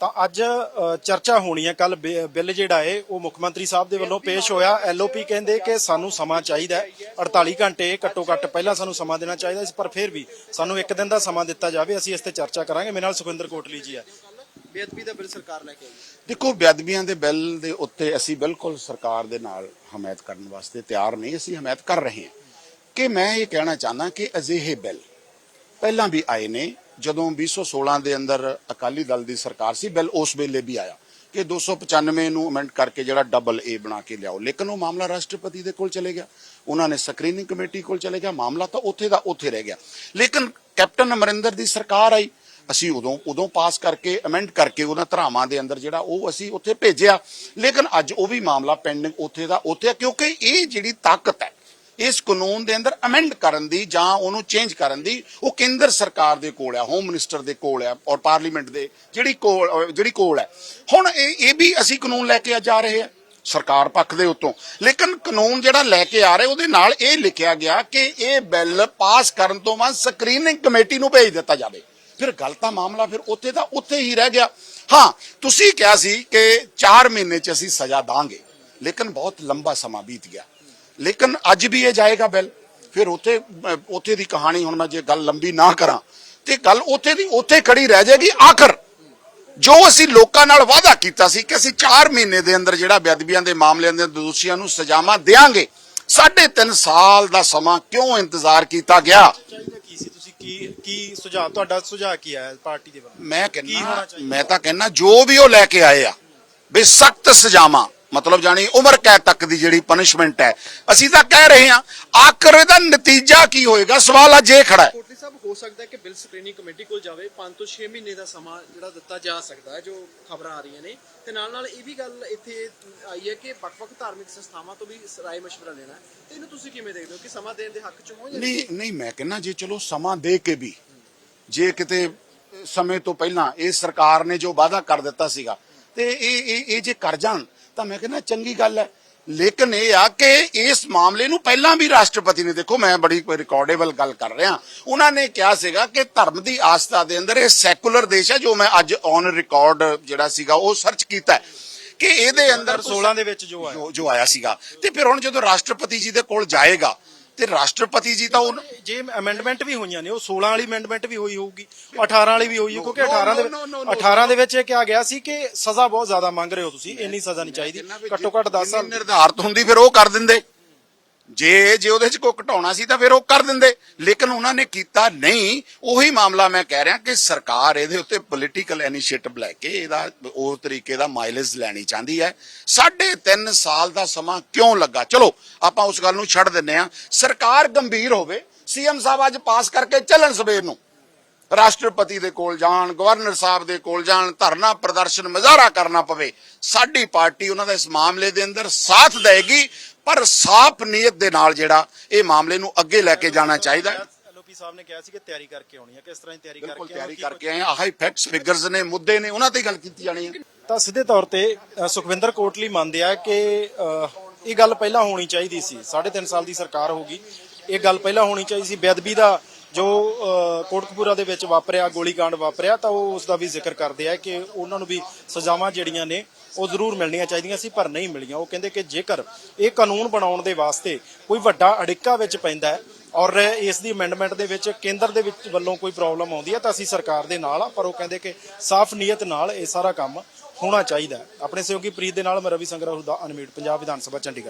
ਤਾਂ ਅੱਜ ਚਰਚਾ ਹੋਣੀ ਹੈ। ਕੱਲ ਬਿੱਲ ਜਿਹੜਾ ਹੈ ਉਹ ਮੁੱਖ ਮੰਤਰੀ ਸਾਹਿਬ ਦੇ ਵੱਲੋਂ ਪੇਸ਼ ਹੋਇਆ। ਐਲਓਪੀ ਕਹਿੰਦੇ ਕਿ ਸਾਨੂੰ ਸਮਾਂ ਚਾਹੀਦਾ ਹੈ। 48 ਘੰਟੇ ਘੱਟੋ ਘੱਟ ਪਹਿਲਾਂ ਸਾਨੂੰ ਸਮਾਂ ਦੇਣਾ ਚਾਹੀਦਾ ਸੀ ਪਰ ਫਿਰ ਵੀ ਸਾਨੂੰ ਇੱਕ ਦਿਨ ਦਾ ਸਮਾਂ ਦਿੱਤਾ ਜਾਵੇ। ਅਸੀਂ ਇਸ ਤੇ ਚਰਚਾ ਕਰਾਂਗੇ। ਮੇਰੇ ਨਾਲ ਸੁਖਵਿੰਦਰ ਕੋਟਲੀ ਜੀ ਹੈ। ਬੇਅਦਬੀ ਦਾ ਬਿੱਲ ਸਰਕਾਰ ਲੈ ਕੇ ਆਈ। ਦੇਖੋ ਬੇਅਦਬੀਆਂ ਦੇ ਬਿੱਲ ਦੇ ਉੱਤੇ ਅਸੀਂ ਬਿਲਕੁਲ ਸਰਕਾਰ ਦੇ ਨਾਲ ਹਮਾਇਤ ਕਰਨ ਵਾਸਤੇ ਤਿਆਰ ਨਹੀਂ। ਅਸੀਂ ਹਮਾਇਤ ਕਰ ਰਹੇ ਹਾਂ। ਕਿ ਮੈਂ ਇਹ ਕਹਿਣਾ ਚਾਹੁੰਦਾ ਕਿ ਅਜਿਹੇ ਬਿੱਲ ਪਹਿਲਾਂ ਵੀ ਆਏ ਨੇ। ਜਦੋਂ 2016 ਦੇ ਅੰਦਰ ਅਕਾਲੀ ਦਲ ਦੀ ਸਰਕਾਰ ਸੀ, ਬਿੱਲ ਉਸ ਵੇਲੇ ਵੀ ਆਇਆ ਕਿ 295 ਨੂੰ ਅਮੈਂਡ ਕਰਕੇ ਜਿਹੜਾ ਡਬਲ ਏ ਬਣਾ ਕੇ ਲਿਆਓ। ਲੇਕਿਨ ਉਹ ਮਾਮਲਾ ਰਾਸ਼ਟਰਪਤੀ ਦੇ ਕੋਲ ਚਲੇ ਗਿਆ। ਉਹਨਾਂ ਨੇ ਸਕਰੀਨਿੰਗ ਕਮੇਟੀ ਕੋਲ ਚਲੇ ਗਿਆ। ਮਾਮਲਾ ਤਾਂ ਉੱਥੇ ਦਾ ਉੱਥੇ ਰਹਿ ਗਿਆ। ਲੇਕਿਨ ਕੈਪਟਨ ਅਮਰਿੰਦਰ ਦੀ ਸਰਕਾਰ ਆਈ। ਅਸੀਂ ਉਦੋਂ ਉਦੋਂ ਪਾਸ ਕਰਕੇ ਅਮੈਂਡ ਕਰਕੇ ਉਹਨਾਂ ਧਰਾਵਾਂ ਦੇ ਅੰਦਰ ਜਿਹੜਾ ਉਹ ਅਸੀਂ ਉੱਥੇ ਭੇਜਿਆ। ਲੇਕਿਨ ਅੱਜ ਉਹ ਵੀ ਮਾਮਲਾ ਪੈਂਡਿੰਗ ਉੱਥੇ ਦਾ ਉੱਥੇ ਕਿਉਂਕਿ ਇਹ ਜਿਹੜੀ ਤਾਕਤ ਹੈ ਇਸ ਕਾਨੂੰਨ ਦੇ ਅੰਦਰ ਅਮੈਂਡ ਕਰਨ ਦੀ ਜਾਂ ਉਹਨੂੰ ਚੇਂਜ ਕਰਨ ਦੀ ਉਹ ਕੇਂਦਰ ਸਰਕਾਰ ਦੇ ਕੋਲ ਆ ਹੋਮ ਮਿਨਿਸਟਰ ਦੇ ਕੋਲ ਆ ਔਰ ਪਾਰਲੀਮੈਂਟ ਦੇ, ਜਿਹੜੀ ਕੋਲ ਜਿਹੜੀ ਕੋਲ ਹੈ ਹੁਣ ਇਹ ਇਹ ਵੀ ਅਸੀਂ ਕਾਨੂੰਨ ਲੈ ਕੇ ਜਾ ਰਹੇ ਆ, ਸਰਕਾਰ ਪੱਖ ਦੇ ਉੱਤੋਂ। ਲੇਕਿਨ ਕਾਨੂੰਨ ਜਿਹੜਾ ਲੈ ਕੇ ਆ ਰਹੇ, ਉਹਦੇ ਨਾਲ ਇਹ ਲਿਖਿਆ ਗਿਆ ਕਿ ਇਹ ਬਿੱਲ ਪਾਸ ਕਰਨ ਤੋਂ ਬਾਅਦ ਸਕਰੀਨਿੰਗ ਕਮੇਟੀ ਨੂੰ ਭੇਜ ਦਿੱਤਾ ਜਾਵੇ। ਫਿਰ ਗੱਲ ਤਾਂ ਮਾਮਲਾ ਫਿਰ ਉੱਥੇ ਦਾ ਉੱਥੇ ਹੀ ਰਹਿ ਗਿਆ। ਹਾਂ, ਤੁਸੀਂ ਕਿਹਾ ਸੀ ਕਿ 4 ਮਹੀਨੇ ਚ ਅਸੀਂ ਸਜ਼ਾ ਦਾਂਗੇ, ਲੇਕਿਨ ਬਹੁਤ ਲੰਬਾ ਸਮਾਂ ਬੀਤ ਗਿਆ। ਲੇਕਿਨ ਅੱਜ ਵੀ ਇਹ ਜਾਏਗਾ ਬਿੱਲ। ਫਿਰ ਉੱਥੇ ਉੱਥੇ ਦੀ ਕਹਾਣੀ ਹੁਣ ਮੈਂ ਜੇ ਗੱਲ ਲੰਬੀ ਨਾ ਕਰਾਂ ਤੇ ਗੱਲ ਉੱਥੇ ਦੀ ਉੱਥੇ ਖੜੀ ਰਹਿ ਜਾਏਗੀ ਆਖਰ। ਜੋ ਅਸੀਂ ਲੋਕਾਂ ਨਾਲ ਵਾਅਦਾ ਕੀਤਾ ਸੀ ਕਿ ਅਸੀਂ 4 ਮਹੀਨੇ ਦੇ ਅੰਦਰ ਜਿਹੜਾ ਬੇਅਦਬੀਆਂ ਦੇ ਮਾਮਲਿਆਂ ਦੇ ਦੋਸ਼ੀਆਂ ਨੂੰ ਸਜ਼ਾਵਾਂ ਦੇਵਾਂਗੇ ਸਾਢੇ ਤਿੰਨ ਸਾਲ ਦਾ ਸਮਾਂ ਕਿਉਂ ਇੰਤਜ਼ਾਰ ਕੀਤਾ ਗਿਆ? ਚਾਹੀਦਾ ਕੀ ਸੀ? ਤੁਸੀਂ ਕੀ ਕੀ ਸੁਝਾਅ ਤੁਹਾਡਾ ਸੁਝਾਅ ਕੀ ਆਇਆ ਪਾਰਟੀ ਦੇ ਵੱਲੋਂ? ਮੈਂ ਕਹਿੰਦਾ? ਮੈਂ ਤਾਂ ਕਹਿੰਦਾ ਜੋ ਵੀ ਉਹ ਲੈ ਕੇ ਆਏ ਆ ਵੀ ਸਖਤ ਸਜ਼ਾਵਾਂ ਮਤਲਬ ਜਾਨੀ ਉਮਰ ਕੈਦ ਤੱਕ ਦੀ ਜਿਹੜੀ ਪਨਿਸ਼ਮੈਂਟ ਹੈ। ਅਸੀਂ ਤਾਂ ਕਹਿ ਰਹੇ ਹਾਂ ਆਖਰ ਇਹਦਾ ਨਤੀਜਾ ਕੀ ਹੋਏਗਾ? ਸਵਾਲ ਅੱਜ ਖੜਾ ਹੈ। ਕੋਟਲੀ ਸਾਹਿਬ ਹੋ ਸਕਦਾ ਹੈ ਕਿ ਬਿੱਲ ਸਕਰੀਨਿੰਗ ਕਮੇਟੀ ਕੋਲ ਜਾਵੇ। 5 ਤੋਂ 6 ਮਹੀਨੇ ਦਾ ਸਮਾਂ ਜਿਹੜਾ ਦਿੱਤਾ ਜਾ ਸਕਦਾ ਹੈ ਜੋ ਖਬਰਾਂ ਆ ਰਹੀਆਂ ਨੇ। ਤੇ ਨਾਲ ਨਾਲ ਇਹ ਵੀ ਗੱਲ ਇੱਥੇ ਆਈ ਹੈ ਕਿ ਵੱਖ-ਵੱਖ ਧਾਰਮਿਕ ਸੰਸਥਾਵਾਂ ਤੋਂ ਵੀ ਰਾਏ ਮਸ਼ਵਰਾ ਲੈਣਾ ਹੈ। ਤੇ ਇਹਨੂੰ ਤੁਸੀਂ ਕਿਵੇਂ ਦੇਖਦੇ ਹੋ ਕਿ ਸਮਾਂ ਦੇਣ ਦੇ ਹੱਕ ਚ ਹੋ ਜਾਂ ਨਹੀਂ? ਨਹੀਂ ਮੈਂ ਕਹਿੰਦਾ ਜੇ ਚਲੋ ਸਮਾਂ ਦੇ ਕੇ ਵੀ ਜੇ ਕਿਤੇ ਸਮੇਂ ਤੋਂ ਪਹਿਲਾਂ ਇਹ ਸਰਕਾਰ ਨੇ ਜੋ ਵਾਅਦਾ ਕਰ ਦਿੱਤਾ ਸੀਗਾ ਤੇ ਇਹ ਇਹ ਇਹ ਜੇ ਕਰ ਜਾਣ ਤਾਂ ਮੈਂ ਕਹਿੰਦਾ ਚੰਗੀ ਗੱਲ ਹੈ। ਲੇਕਿਨ ਇਹ ਆ ਕਿ ਇਸ ਮਾਮਲੇ ਨੂੰ ਪਹਿਲਾਂ ਵੀ ਰਾਸ਼ਟਰਪਤੀ ਨੇ ਦੇਖੋ ਮੈਂ ਬੜੀ ਰਿਕਾਰਡੇਬਲ ਗੱਲ ਕਰ ਰਿਹਾ। ਉਹਨਾਂ ਨੇ ਕਿਹਾ ਸੀਗਾ ਕਿ ਧਰਮ ਦੀ ਆਸਥਾ ਦੇ ਅੰਦਰ ਇਹ ਸੈਕੂਲਰ ਦੇਸ਼ ਹੈ ਜੋ ਮੈਂ ਅੱਜ ਔਨ ਰਿਕਾਰਡ ਜਿਹੜਾ ਸੀਗਾ ਉਹ ਸਰਚ ਕੀਤਾ ਕਿ ਇਹਦੇ ਅੰਦਰ 16 ਦੇ ਵਿੱਚ ਜੋ ਆਇਆ। ਜੋ ਜੋ ਆਇਆ ਸੀਗਾ। ਤੇ ਫਿਰ ਹੁਣ ਜਦੋਂ ਰਾਸ਼ਟਰਪਤੀ ਜੀ ਦੇ ਕੋਲ ਜਾਏਗਾ ਤੇ ਰਾਸ਼ਟਰਪਤੀ ਜੀ ਤਾਂ ਉਹ ਜੇ ਅਮੈਂਡਮੈਂਟ ਵੀ ਹੋਈਆਂ ਨੇ ਉਹ 16 ਵਾਲੀ ਅਮੈਂਡਮੈਂਟ ਵੀ ਹੋਈ ਹੋਊਗੀ 18 ਵਾਲੀ ਵੀ ਹੋਈ ਹੈ ਕਿਉਂਕਿ 18 ਦੇ no, no, no, 18 ਦੇ ਵਿੱਚ ਇਹ ਕਿਹਾ ਗਿਆ ਸੀ ਕਿ ਸਜ਼ਾ ਬਹੁਤ ਜ਼ਿਆਦਾ ਮੰਗ ਰਹੇ ਹੋ ਤੁਸੀਂ ਇੰਨੀ ਸਜ਼ਾ ਨਹੀਂ ਚਾਹੀਦੀ ਘੱਟੋ ਘੱਟ 10 ਸਾਲ ਨਿਰਧਾਰਤ ਹੁੰਦੀ ਫਿਰ ਉਹ ਕਰ ਦਿੰਦੇ। ਜੇ ਜੇ ਉਹਦੇ ਚ ਕੋਈ ਘਟਾਉਣਾ ਸੀ ਤਾਂ ਫਿਰ ਉਹ ਕਰ ਦਿੰਦੇ। ਲੇਕਿਨ ਉਹਨਾਂ ਨੇ ਕੀਤਾ ਨਹੀਂ। ਉਹੀ ਮਾਮਲਾ ਮੈਂ ਕਹਿ ਰਿਹਾ ਕਿ ਸਰਕਾਰ ਇਹਦੇ ਉੱਤੇ ਪੋਲੀਟੀਕਲ ਇਨੀਸ਼ੀਏਟਿਵ ਲੈ ਕੇ ਇਹਦਾ ਉਹ ਤਰੀਕੇ ਦਾ ਮਾਈਲੇਜ ਲੈਣੀ ਚਾਹੁੰਦੀ ਹੈ। ਸਾਢੇ ਤਿੰਨ ਸਾਲ ਦਾ ਸਮਾਂ ਕਿਉਂ ਲੱਗਾ? ਚਲੋ, ਆਪਾਂ ਉਸ ਗੱਲ ਨੂੰ ਛੱਡ ਦਿੰਨੇ ਆ ਸਰਕਾਰ ਗੰਭੀਰ ਹੋਵੇ। ਸੀਐਮ ਸਾਹਿਬ ਅੱਜ ਪਾਸ ਕਰਕੇ ਚੱਲਣ ਸਵੇਰ ਨੂੰ। ਰਾਸ਼ਟਰਪਤੀ ਦੇ ਕੋਲ ਜਾਣ ਗਵਰਨਰ ਸਾਹਿਬ ਦੇ ਕੋਲ ਜਾਣ ਧਰਨਾ ਪ੍ਰਦਰਸ਼ਨ ਮੁਜ਼ਾਹਰਾ ਕਰਨਾ ਪਵੇ ਸਾਡੀ ਪਾਰਟੀ ਉਹਨਾਂ ਦਾ ਇਸ ਮਾਮਲੇ ਦੇ ਅੰਦਰ ਸਾਥ ਦੇਗੀ ਪਰ ਸਾਫ਼ ਨੀਅਤ ਦੇ ਨਾਲ ਜਿਹੜਾ ਇਹ ਮਾਮਲੇ ਨੂੰ ਅੱਗੇ ਲੈ ਕੇ ਜਾਣਾ ਚਾਹੀਦਾ ਹੈ। ਐਲਓਪੀ ਸਾਹਿਬ ਨੇ ਕਿਹਾ ਸੀ ਕਿ ਤਿਆਰੀ ਕਰਕੇ ਆਉਣੀ ਹੈ ਕਿਸ ਤਰ੍ਹਾਂ ਦੀ ਤਿਆਰੀ ਬਿਲਕੁਲ ਕਰਕੇ ਤਿਆਰੀ ਆਉਣੀ, ਕਰਕੇ ਆਏ ਆਹ ਫੈਕਟਸ ਫਿਗਰਸ ਨੇ ਮੁੱਦੇ ਨੇ ਉਹਨਾਂ ਤੇ ਹੀ ਗੱਲ ਕੀਤੀ ਜਾਣੀ ਹੈ। ਤਾਂ ਸਿੱਧੇ ਤੌਰ ਤੇ ਸੁਖਵਿੰਦਰ ਕੋਟਲੀ ਮੰਨਦੇ ਆ ਕਿ ਇਹ ਗੱਲ ਪਹਿਲਾਂ ਹੋਣੀ ਚਾਹੀਦੀ ਸੀ 3.5 ਸਾਲ ਦੀ ਸਰਕਾਰ ਹੋਗੀ ਇਹ ਗੱਲ ਪਹਿਲਾਂ ਹੋਣੀ ਚਾਹੀਦੀ ਸੀ ਬੇਅਦਬੀ ਦਾ ਜੋ ਅ, ਕੋਟਕਪੂਰਾ ਦੇ ਵਿੱਚ ਵਾਪਰਿਆ ਗੋਲੀकांड ਵਾਪਰਿਆ ਤਾਂ ਉਹ ਉਸ ਦਾ ਵੀ ਜ਼ਿਕਰ ਕਰਦੇ ਆ ਕਿ ਉਹਨਾਂ ਨੂੰ ਵੀ ਸਜ਼ਾਵਾਂ ਜਿਹੜੀਆਂ ਨੇ ਉਹ ਜ਼ਰੂਰ ਮਿਲਣੀਆਂ ਚਾਹੀਦੀਆਂ ਸੀ ਪਰ ਨਹੀਂ ਮਿਲੀਆਂ। ਉਹ ਕਹਿੰਦੇ ਕਿ ਜੇਕਰ ਇਹ ਕਾਨੂੰਨ ਬਣਾਉਣ ਦੇ ਵਾਸਤੇ ਕੋਈ ਵੱਡਾ ਅੜਿੱਕਾ ਵਿੱਚ ਪੈਂਦਾ ਹੈ ਔਰ ਇਸ ਦੀ ਅਮੈਂਡਮੈਂਟ ਦੇ ਵਿੱਚ ਕੇਂਦਰ ਦੇ ਵਿੱਚ ਵੱਲੋਂ ਕੋਈ ਪ੍ਰੋਬਲਮ ਆਉਂਦੀ ਹੈ ਤਾਂ ਅਸੀਂ ਸਰਕਾਰ ਦੇ ਨਾਲ ਆ ਪਰ ਉਹ ਕਹਿੰਦੇ ਕਿ ਸਾਫ਼ ਨੀਅਤ ਨਾਲ ਇਹ ਸਾਰਾ ਕੰਮ ਹੋਣਾ ਚਾਹੀਦਾ ਆਪਣੇ ਸਹਿਯੋਗੀ ਪ੍ਰੀਤ ਦੇ ਨਾਲ ਮੈਂ ਰਵੀ ਸੰਗਰਾਹੁ ਦਾ ਅਨਮੀਟ ਪੰਜਾਬ ਵਿਧਾਨ ਸਭਾ ਚੰਡੀਗੜ੍ਹ।